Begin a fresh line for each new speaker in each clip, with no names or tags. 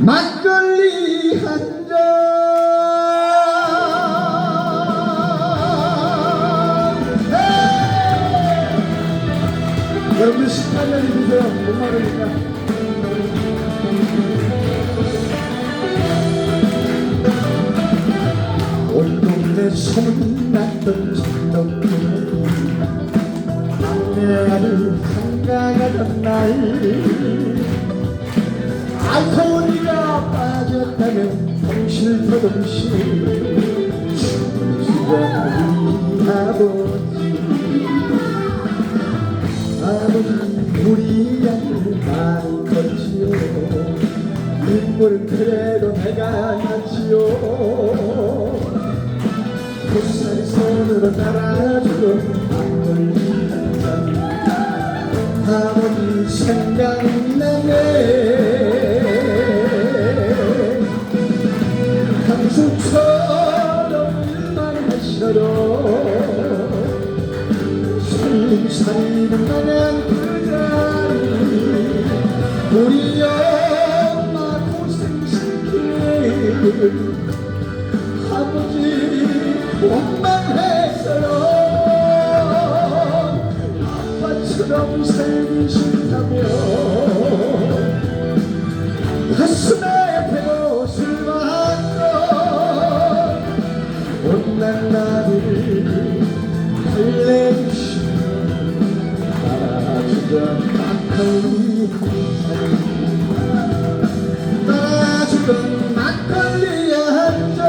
막걸리 한 잔. 네! 여러분 식판을 입으세요. 못 마르니까. 온 동네 소문났던 전덕분이 막내아를 한가하던 날 알코올이가 빠졌다면 덩실 주던 우리 아버지 아버지 우리 아들 많이 컸지요 인물 그래도 내가 낫지요. 햇살이 손으로 따라주던 막걸리 한잔 아버지 생각나네 우리 엄마 고생시키는 아버지 원망했어요. 아빠처럼 살기 싫다며 가슴에 배옷을 받고 못난 나를 달래주시며 따라주던 막걸리 따라주던 막걸리 한잔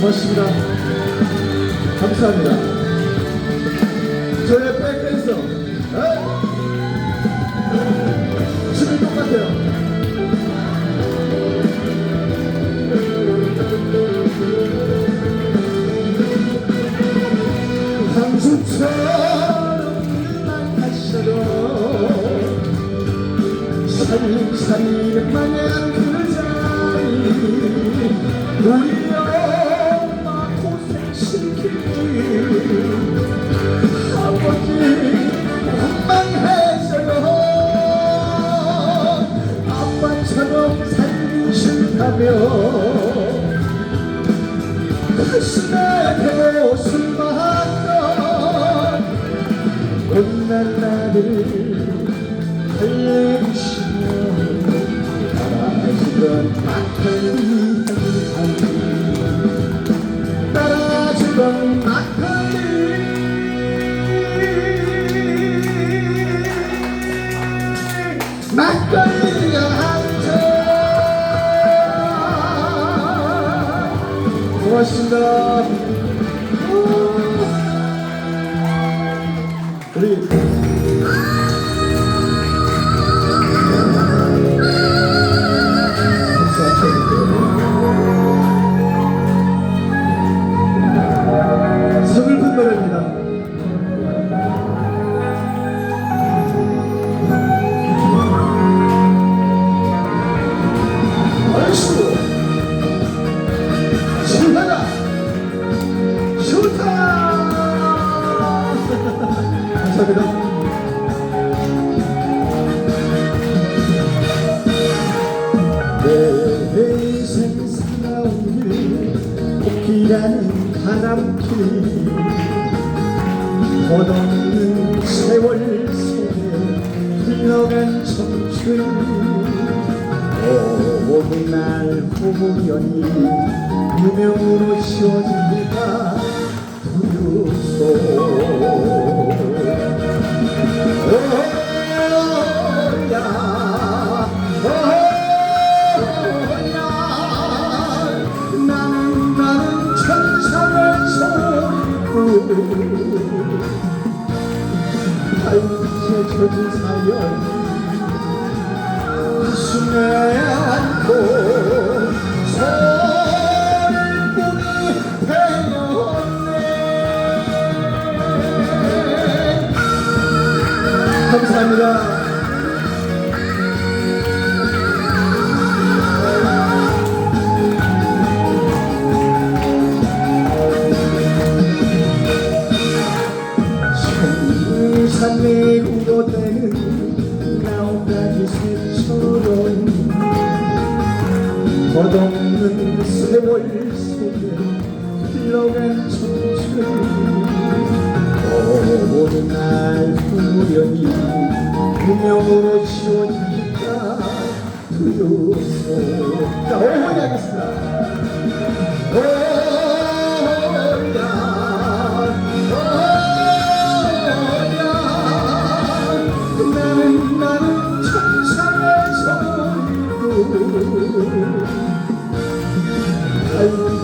고맙습니다. 감사합니다. 저의 백댄서 춤이 똑같아요 살림살이는 마냥 그 자리 우리 엄마 고생시키는 아버지 원망했어요 아빠처럼 살기 싫다며 가슴에 배옷을 받던 못난 나를 막걸리 한잔 따라주던 막걸리 막걸리 한잔 고맙습니다 꽃길하는 바람길 덧없는 세월 속에 흘러간 청춘 어느 날 후연이 유명으로 지어집니다. 두유소 감사합니다 끝없는 세월 속에 흘러간 청춘 어느 날 우연히 운명으로 지워질까 두려워서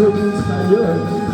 알게 젖은 사연